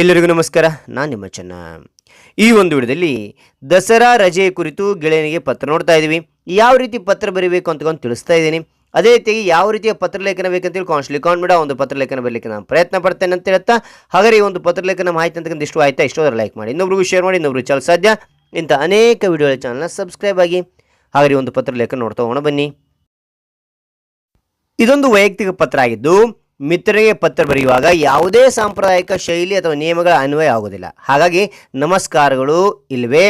ಎಲ್ಲರಿಗೂ ನಮಸ್ಕಾರ. ನಾನು ನಿಮ್ಮ ಚೆನ್ನ. ಈ ಒಂದು ವಿಡಿಯೋದಲ್ಲಿ ದಸರಾ ರಜೆ ಕುರಿತು ಗೆಳೆಯನಿಗೆ ಪತ್ರ ನೋಡ್ತಾ ಇದ್ದೀವಿ. ಯಾವ ರೀತಿ ಪತ್ರ ಬರೀಬೇಕು ಅಂತಕೊಂಡು ತಿಳಿಸ್ತಾ ಇದ್ದೀನಿ. ಅದೇ ರೀತಿಯಾಗಿ ಯಾವ ರೀತಿಯ ಪತ್ರ ಪತ್ರಲೇಖನ ಬೇಕಂತೇಳಿ ಕಾನ್ಸ್ಲಿ ಕಾನ್ಬಿಡ ಒಂದು ಪತ್ರ ಲೇಖನ ಬರಲಿಕ್ಕೆ ನಾನು ಪ್ರಯತ್ನ ಪಡ್ತೇನೆ ಅಂತ ಹೇಳ್ತಾ. ಹಾಗಾದ್ರೆ ಈ ಒಂದು ಪತ್ರಲೇಖನ ಮಾಹಿತಿ ಅಂತಕ್ಕಂಥ ಇಷ್ಟು ಆಯ್ತಾ? ಇಷ್ಟೋದ್ರೆ ಲೈಕ್ ಮಾಡಿ. ಇನ್ನೊಬ್ರಿಗೂ ಶೇರ್ ಮಾಡಿ ಇನ್ನೊಬ್ರು ಚಾಲ್ ಸಾಧ್ಯ. ಇಂಥ ಅನೇಕ ವಿಡಿಯೋಗಳ ಚಾನಲ್ನ ಸಬ್ಸ್ಕ್ರೈಬ್ ಆಗಿ. ಹಾಗಾದ್ರೆ ಒಂದು ಪತ್ರಲೇಖನ ನೋಡ್ತಾ ಹೋಗೋಣ ಬನ್ನಿ. ಇದೊಂದು ವೈಯಕ್ತಿಕ ಪತ್ರ ಆಗಿದ್ದು ಮಿತ್ರರಿಗೆ ಪತ್ರ ಬರೆಯುವಾಗ ಯಾವುದೇ ಸಾಂಪ್ರದಾಯಿಕ ಶೈಲಿ ಅಥವಾ ನಿಯಮಗಳ ಅನ್ವಯ ಆಗೋದಿಲ್ಲ ಹಾಗಾಗಿ ನಮಸ್ಕಾರಗಳು ಇಲ್ಲವೇ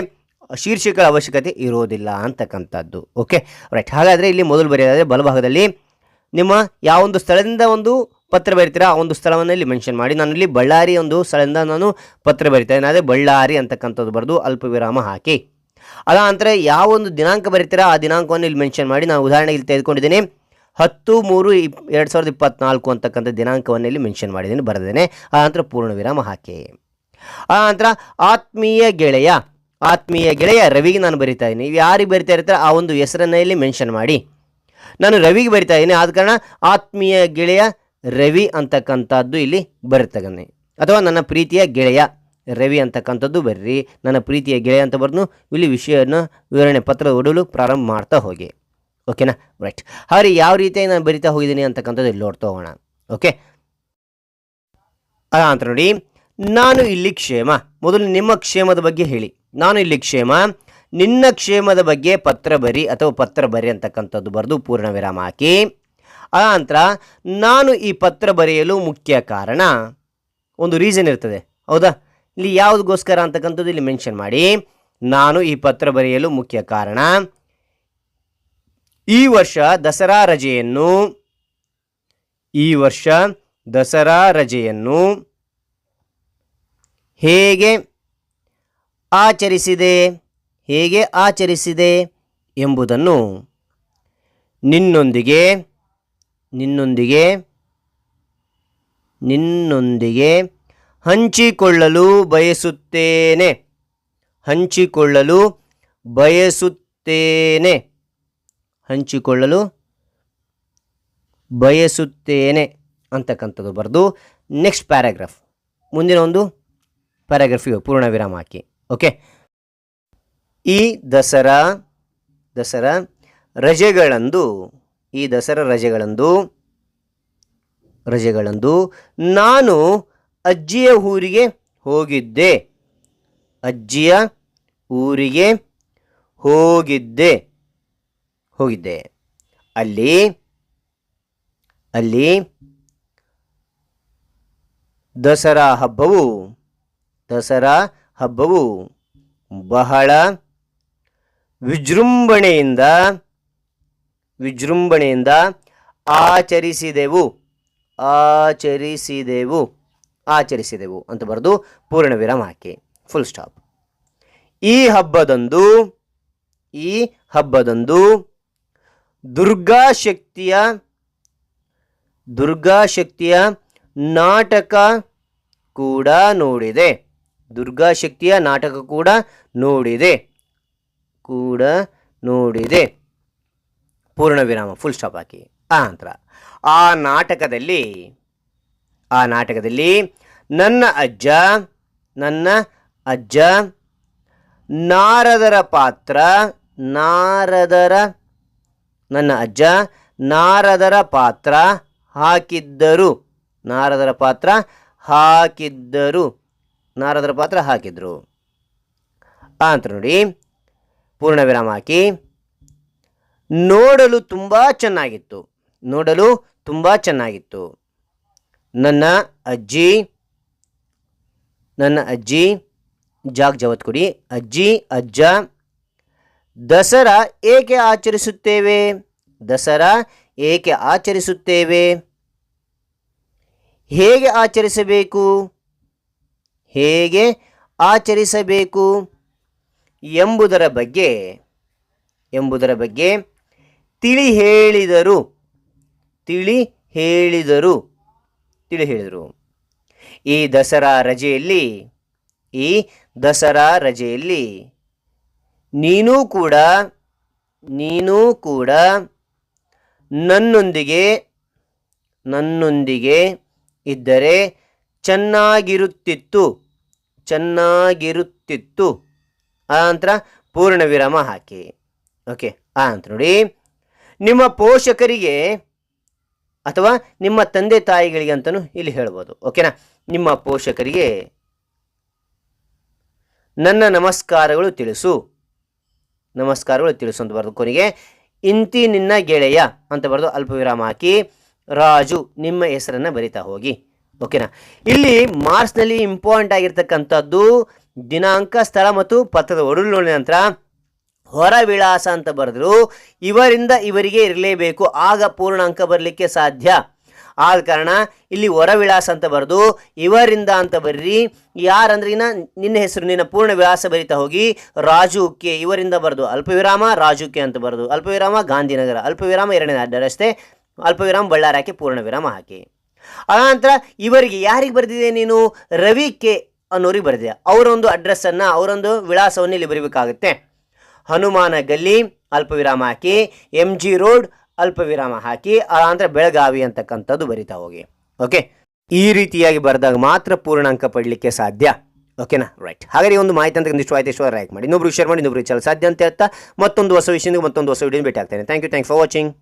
ಶೀರ್ಷಿಕೆಗಳ ಅವಶ್ಯಕತೆ ಇರೋದಿಲ್ಲ ಅಂತಕ್ಕಂಥದ್ದು. ಓಕೆ ರೈಟ್ ಹಾಗಾದರೆ ಇಲ್ಲಿ ಮೊದಲು ಬರೆಯೋದಾದರೆ ಬಲಭಾಗದಲ್ಲಿ ನಿಮ್ಮ ಯಾವೊಂದು ಸ್ಥಳದಿಂದ ಒಂದು ಪತ್ರ ಬರಿತೀರಾ, ಆ ಒಂದು ಸ್ಥಳವನ್ನು ಇಲ್ಲಿ ಮೆನ್ಷನ್ ಮಾಡಿ. ನಾನು ಇಲ್ಲಿ ಬಳ್ಳಾರಿ ಒಂದು ಸ್ಥಳದಿಂದ ನಾನು ಪತ್ರ ಬರಿತಾ ಇದ್ದೀನಿ ಅದೇ ಬಳ್ಳಾರಿ ಅಂತಕ್ಕಂಥದ್ದು ಬರೆದು ಅಲ್ಪ ವಿರಾಮ ಹಾಕಿ. ಅದ ನಂತರ ಯಾವ ಒಂದು ದಿನಾಂಕ ಬರೀತೀರಾ, ಆ ದಿನಾಂಕವನ್ನು ಇಲ್ಲಿ ಮೆನ್ಷನ್ ಮಾಡಿ. ನಾನು ಉದಾಹರಣೆಗೆ ಇಲ್ಲಿ ತೆಗೆದುಕೊಂಡಿದ್ದೀನಿ. ಹತ್ತು ಮೂರು ಇಪ್ ಎರಡು ಸಾವಿರದ ಇಪ್ಪತ್ನಾಲ್ಕು ಅಂತಕ್ಕಂಥ ದಿನಾಂಕವನ್ನು ಇಲ್ಲಿ ಮೆನ್ಷನ್ ಮಾಡಿದ್ದೀನಿ ಬರೆದೇನೆ ಆ ನಂತರ ಪೂರ್ಣ ವಿರಾಮ ಹಾಕಿ. ಆ ನಂತರ ಆತ್ಮೀಯ ಗೆಳೆಯ ಆತ್ಮೀಯ ಗೆಳೆಯ ರವಿಗೆ ನಾನು ಬರಿತಾ ಇದ್ದೀನಿ. ನೀವು ಯಾರಿಗೆ ಬರಿತಾ ಇರ್ತಾರೆ? ಆ ಒಂದು ಹೆಸರನ್ನ ಇಲ್ಲಿ ಮೆನ್ಷನ್ ಮಾಡಿ. ನಾನು ರವಿಗೆ ಬರಿತಾ ಇದ್ದೀನಿ. ಆದ ಕಾರಣ ಆತ್ಮೀಯ ಗೆಳೆಯ ರವಿ ಅಂತಕ್ಕಂಥದ್ದು ಇಲ್ಲಿ ಬರ್ತಗನೆ ಅಥವಾ ನನ್ನ ಪ್ರೀತಿಯ ಗೆಳೆಯ ರವಿ ಅಂತಕ್ಕಂಥದ್ದು ಬರ್ರಿ. ನನ್ನ ಪ್ರೀತಿಯ ಗೆಳೆಯ ಅಂತ ಬರೆದು ಇಲ್ಲಿ ವಿಷಯವನ್ನು ವಿವರಣೆ ಪತ್ರ ಓಡಲು ಪ್ರಾರಂಭ ಮಾಡ್ತಾ ಹೋಗಿ. ಓಕೆನಾ ರೈಟ್ ಹಾಗೆ ಯಾವ ರೀತಿಯಾಗಿ ನಾನು ಬರಿತಾ ಹೋಗಿದ್ದೀನಿ ಅಂತಕ್ಕಂಥದ್ದು ಇಲ್ಲಿ ನೋಡ್ತಾ ಹೋಗೋಣ. ಓಕೆ ಅದ ಅಂತ ನೋಡಿ. ನಾನು ಇಲ್ಲಿ ಕ್ಷೇಮ. ಮೊದಲು ನಿಮ್ಮ ಕ್ಷೇಮದ ಬಗ್ಗೆ ಹೇಳಿ. ನಾನು ಇಲ್ಲಿ ಕ್ಷೇಮ. ನಿನ್ನ ಕ್ಷೇಮದ ಬಗ್ಗೆ ಪತ್ರ ಬರಿ ಅಥವಾ ಪತ್ರ ಬರಿ ಅಂತಕ್ಕಂಥದ್ದು ಬರೆದು ಪೂರ್ಣ ವಿರಾಮ ಹಾಕಿ. ಆನಂತರ ನಾನು ಈ ಪತ್ರ ಬರೆಯಲು ಮುಖ್ಯ ಕಾರಣ. ಒಂದು ರೀಸನ್ ಇರ್ತದೆ. ಹೌದಾ? ಇಲ್ಲಿ ಯಾವುದಕ್ಕೋಸ್ಕರ ಅಂತಕ್ಕಂಥದ್ದು ಇಲ್ಲಿ ಮೆನ್ಷನ್ ಮಾಡಿ. ನಾನು ಈ ಪತ್ರ ಬರೆಯಲು ಮುಖ್ಯ ಕಾರಣ. ಈ ವರ್ಷ ದಸರಾ ರಜೆಯನ್ನು, ಈ ವರ್ಷ ದಸರಾ ರಜೆಯನ್ನು ಹೇಗೆ ಆಚರಿಸಿದೆ ಹೇಗೆ ಆಚರಿಸಿದೆ ಎಂಬುದನ್ನು ನಿನ್ನೊಂದಿಗೆ ನಿನ್ನೊಂದಿಗೆ ನಿನ್ನೊಂದಿಗೆ ಹಂಚಿಕೊಳ್ಳಲು ಬಯಸುತ್ತೇನೆ ಹಂಚಿಕೊಳ್ಳಲು ಬಯಸುತ್ತೇನೆ. ಹಂಚಿಕೊಳ್ಳಲು ಬಯಸುತ್ತೇನೆ ಅಂತಕ್ಕಂಥದ್ದು ಬರೆದು ನೆಕ್ಸ್ಟ್ ಪ್ಯಾರಾಗ್ರಾಫ್ ಮುಂದಿನ ಒಂದು ಪ್ಯಾರಾಗ್ರಾಫಿಗೆ ಪೂರ್ಣ ವಿರಾಮ ಹಾಕಿ. ಓಕೆ ಈ ದಸರಾ ದಸರಾ ರಜೆಗಳಂದು, ಈ ದಸರಾ ರಜೆಗಳಂದು ರಜೆಗಳಂದು ನಾನು ಅಜ್ಜಿಯ ಊರಿಗೆ ಹೋಗಿದ್ದೆ. ಅಜ್ಜಿಯ ಊರಿಗೆ ಹೋಗಿದ್ದೆ. ಹೋಗಿದ್ದೆ. ಅಲ್ಲಿ ಅಲ್ಲಿ ದಸರಾ ಹಬ್ಬವು ದಸರಾ ಹಬ್ಬವು ಬಹಳ ವಿಜೃಂಭಣೆಯಿಂದ ವಿಜೃಂಭಣೆಯಿಂದ ಆಚರಿಸಿದೆವು ಆಚರಿಸಿದೆವು ಆಚರಿಸಿದೆವು ಅಂತ ಬರೆದು ಪೂರ್ಣ ವಿರಾಮ ಹಾಕಿ. ಫುಲ್ ಸ್ಟಾಪ್ ಈ ಹಬ್ಬದಂದು ಈ ಹಬ್ಬದಂದು ದುರ್ಗಾ ಶಕ್ತಿಯ ದುರ್ಗಾ ಶಕ್ತಿಯ ನಾಟಕ ಕೂಡ ನೋಡಿದೆ. ದುರ್ಗಾ ಶಕ್ತಿಯ ನಾಟಕ ಕೂಡ ನೋಡಿದೆ. ಕೂಡ ನೋಡಿದೆ. ಪೂರ್ಣ ವಿರಾಮ ಫುಲ್ ಸ್ಟಾಪ್ ಹಾಕಿ. ಆ ನಂತರ, ಆ ನಾಟಕದಲ್ಲಿ ಆ ನಾಟಕದಲ್ಲಿ ನನ್ನ ಅಜ್ಜ ನನ್ನ ಅಜ್ಜ, ನಾರದರ ಪಾತ್ರ, ನಾರದರ ನನ್ನ ಅಜ್ಜ ನಾರದರ ಪಾತ್ರ ಹಾಕಿದ್ದರು. ನಾರದರ ಪಾತ್ರ ಹಾಕಿದ್ದರು. ನಾರದರ ಪಾತ್ರ ಹಾಕಿದ್ರು. ಅಂತ ನೋಡಿ. ಪೂರ್ಣ ವಿರಾಮ ಹಾಕಿ. ನೋಡಲು ತುಂಬ ಚೆನ್ನಾಗಿತ್ತು. ನೋಡಲು ತುಂಬ ಚೆನ್ನಾಗಿತ್ತು. ನನ್ನ ಅಜ್ಜಿ ನನ್ನ ಅಜ್ಜಿ, ಜಾಗ್ ಜವತ್ ಕೊಡಿ. ಅಜ್ಜಿ, ಅಜ್ಜ, ದಸರಾ ಏಕೆ ಆಚರಿಸುತ್ತೇವೆ? ದಸರಾ ಏಕೆ ಆಚರಿಸುತ್ತೇವೆ? ಹೇಗೆ ಆಚರಿಸಬೇಕು? ಹೇಗೆ ಆಚರಿಸಬೇಕು ಎಂಬುದರ ಬಗ್ಗೆ ಎಂಬುದರ ಬಗ್ಗೆ ತಿಳಿ ಹೇಳಿದರು ತಿಳಿ ಹೇಳಿದರು ತಿಳಿ ಹೇಳಿದರು ಈ ದಸರಾ ರಜೆಯಲ್ಲಿ, ಈ ದಸರಾ ರಜೆಯಲ್ಲಿ ನೀನೂ ಕೂಡ ನೀನೂ ಕೂಡ ನನ್ನೊಂದಿಗೆ ನನ್ನೊಂದಿಗೆ ಇದ್ದರೆ ಚೆನ್ನಾಗಿರುತ್ತಿತ್ತು ಚೆನ್ನಾಗಿರುತ್ತಿತ್ತು. ಆ ನಂತರ ಪೂರ್ಣ ವಿರಾಮ ಹಾಕಿ. ಓಕೆ, ಆ ಅಂತ ನೋಡಿ. ನಿಮ್ಮ ಪೋಷಕರಿಗೆ ಅಥವಾ ನಿಮ್ಮ ತಂದೆ ತಾಯಿಗಳಿಗೆ ಅಂತಲೂ ಇಲ್ಲಿ ಹೇಳ್ಬೋದು. ಓಕೆನಾ? ನಿಮ್ಮ ಪೋಷಕರಿಗೆ ನನ್ನ ನಮಸ್ಕಾರಗಳು ತಿಳಿಸು. ನಮಸ್ಕಾರಗಳು ತಿಳಿಸು ಅಂತ ಬರೆದು ಕೊನೆಗೆ ಇಂತಿ ನಿನ್ನ ಗೆಳೆಯ ಅಂತ ಬರೆದು ಅಲ್ಪ ವಿರಾಮ ಹಾಕಿ, ರಾಜು ನಿಮ್ಮ ಹೆಸರನ್ನು ಬರಿತಾ ಹೋಗಿ. ಓಕೆನಾ ಇಲ್ಲಿ ಮಾರ್ಚ್ನಲ್ಲಿ ಇಂಪಾರ್ಟೆಂಟ್ ಆಗಿರ್ತಕ್ಕಂಥದ್ದು ದಿನಾಂಕ, ಸ್ಥಳ ಮತ್ತು ಪತ್ರದ ಒಡಲು ನೋಡಿದ ನಂತರ ಹೊರ ವಿಳಾಸ ಅಂತ ಬರೆದ್ರು. ಇವರಿಂದ ಇವರಿಗೆ ಇರಲೇಬೇಕು. ಆಗ ಪೂರ್ಣಾಂಕ ಬರಲಿಕ್ಕೆ ಸಾಧ್ಯ. ಆದ ಕಾರಣ ಇಲ್ಲಿ ಹೊರ ವಿಳಾಸ ಅಂತ ಬರೆದು, ಇವರಿಂದ ಅಂತ ಬರ್ರಿ. ಯಾರಂದ್ರೆ ಇನ್ನ ನಿನ್ನ ಹೆಸರು ನಿನ್ನ ಪೂರ್ಣ ವಿಳಾಸ ಬರಿತಾ ಹೋಗಿ ರಾಜು ಕೆ ಇವರಿಂದ ಬರೆದು, ಅಲ್ಪವಿರಾಮ ರಾಜು ಕೆ ಅಂತ ಬರೆದು, ಅಲ್ಪವಿರಾಮ, ಗಾಂಧಿನಗರ, ಅಲ್ಪವಿರಾಮ ಎರಡನೇ ಅಡ್ಡ ರಸ್ತೆ, ಅಲ್ಪವಿರಾಮ ಬಳ್ಳಾರಿ ಹಾಕಿ ಪೂರ್ಣ ವಿರಾಮ ಹಾಕಿ. ಅನಂತರ ಇವರಿಗೆ ಯಾರಿಗೆ ಬರೆದಿದೆ ನೀನು? ರವಿ ಕೆ ಅನ್ನೋರಿಗೆ ಬರೆದಿದೆ. ಅವರೊಂದು ಅಡ್ರೆಸ್ಸನ್ನು, ಅವರೊಂದು ವಿಳಾಸವನ್ನು ಇಲ್ಲಿ ಬರೀಬೇಕಾಗುತ್ತೆ. ಹನುಮಾನ ಗಲ್ಲಿ ಅಲ್ಪವಿರಾಮ ಹಾಕಿ ಎಂ ಜಿ ರೋಡ್ ಅಲ್ಪವಿರಾಮ ಹಾಕಿ ಅಂದರೆ ಬೆಳಗಾವಿ ಅಂತಕ್ಕಂಥದ್ದು ಬರಿತಾ ಹೋಗಿ. ಓಕೆ ಈ ರೀತಿಯಾಗಿ ಬರೆದಾಗ ಮಾತ್ರ ಪೂರ್ಣಾಂಕ ಪಡಲಿಕ್ಕೆ ಸಾಧ್ಯ. ಓಕೆನಾ ರೈಟ್ ಹಾಗಾದ್ರೆ ಒಂದು ಮಾಹಿತಿ ಅಂತ ಇಷ್ಟು ಆಯ್ತು ಇಷ್ಟು ಲೈಕ್ ಮಾಡಿ. ಇನ್ನೊಬ್ರು ಶೇರ್ ಮಾಡಿ ಇನ್ನೊಬ್ರು ಚಾನಲ್ ಸಾಧ್ಯ ಅಂತ ಹೇಳ್ತಾ ಮತ್ತೊಂದು ಹೊಸ ವಿಷಯದಿಂದ ಮತ್ತೊಂದು ಹೊಸ ವಿಡಿಯೋ ಭೇಟಿ ಆಗ್ತೇನೆ. Thank you thank for watching